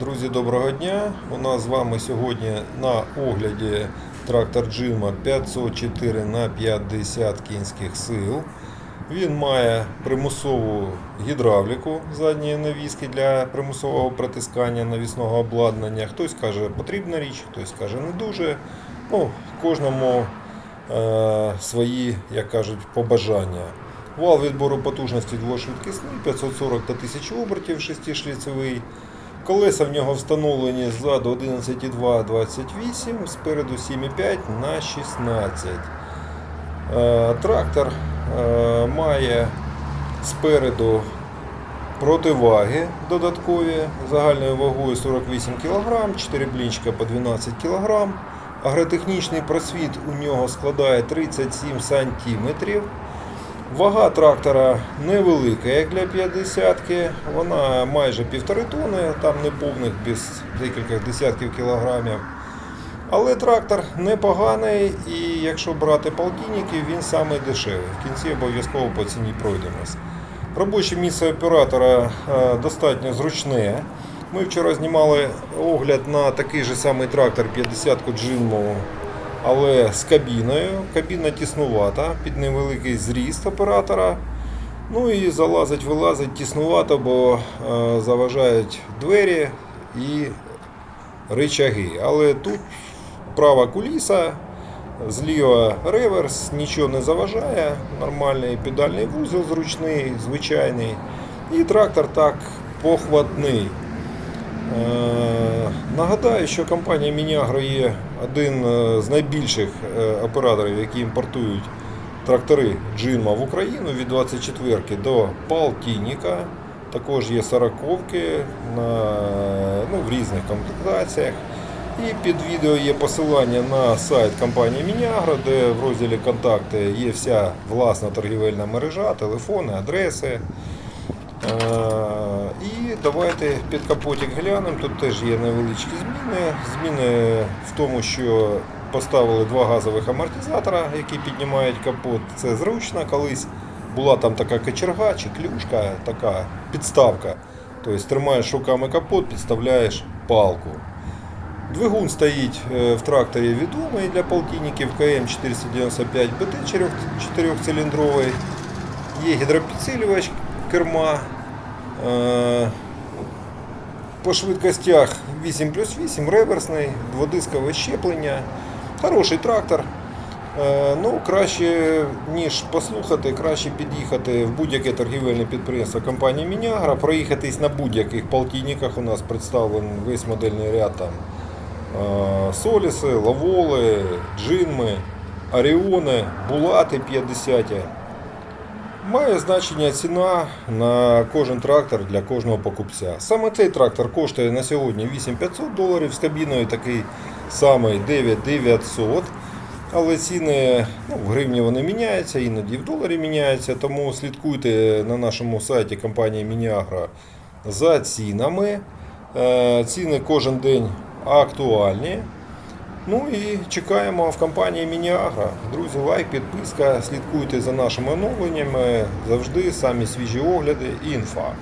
Друзі, доброго дня! У нас з вами сьогодні на огляді трактор Джима 504 на 50 кінських сил. Він має примусову гідравліку задньої навіски для примусового притискання навісного обладнання. Хтось каже, потрібна річ, хтось каже, не дуже. Ну, кожному е, свої, як кажуть, побажання. Вал відбору потужності двошвидкісний, 540 та 1000 обертів, 6-шліцевий. Колеса в нього встановлені ззаду 11,2-28, спереду 7,5 на 16. Е, Трактор е, має спереду противаги додаткові загальною вагою 48 кг, 4 блінчика по 12 кг. Агротехнічний просвіт у нього складає 37 см. Вага трактора невелика, як для 50-ки. Вона майже півтори тони, там не повних без декількох десятків кілограмів. Але трактор непоганий і якщо брати полтинники, він саме дешевий. В кінці обов'язково по ціні пройдемось. Робоче місце оператора е, достатньо зручне. Ми вчора знімали огляд на такий же самий трактор 50-ку Джинму, але з кабіною. Кабіна тіснувата, під невеликий зріст оператора. Ну і залазить, вилазить тіснувато, бо е, заважають двері і ричаги. Але тут права куліса, зліва реверс, нічого не заважає. Нормальний педальний вузол зручний, звичайний. І трактор так похватний. Е, Нагадаю, що компанія Мінягро є один е, з найбільших е, операторів, які імпортують трактори Джинма в Україну від 24 до Палтініка. Також є 40 на, ну, в різних комплектаціях. І під відео є посилання на сайт компанії Мінягро, де в розділі контакти є вся власна торгівельна мережа, телефони, адреси. Е, І давайте під капотик глянемо. Тут теж є невеличкі зміни. Зміни в тому, що поставили два газових амортизатора, які піднімають капот. Це зручно. Колись була там така кочерга чи клюшка, така підставка. Тобто тримаєш руками капот, підставляєш палку. Двигун стоїть е, в тракторі відомий для полтинників КМ495 БТ 4-циліндровий. Є гідропідсилювач керма. Е, По швидкостях 8 плюс 8, реверсний, дводискове щеплення. Хороший трактор. Е, Ну, краще, ніж послухати, краще під'їхати в будь-яке торгівельне підприємство компанії Мінягра, проїхатись на будь-яких полтинниках. У нас представлений весь модельний ряд там. Е, Соліси, лаволи, джинми, Оріони, Булати 50. Має значення ціна на кожен трактор для кожного покупця. Саме цей трактор коштує на сьогодні 8500 доларів з кабіною такий самий 9900. Але ціни ну, в гривні вони міняються, іноді в доларі міняються, тому слідкуйте на нашому сайті компанії Мініагра за цінами. Е, Ціни кожен день актуальні. Ну і чекаємо в компанії Мініагра. Друзі, лайк, підписка, слідкуйте за нашими оновленнями. Завжди самі свіжі огляди і інфа.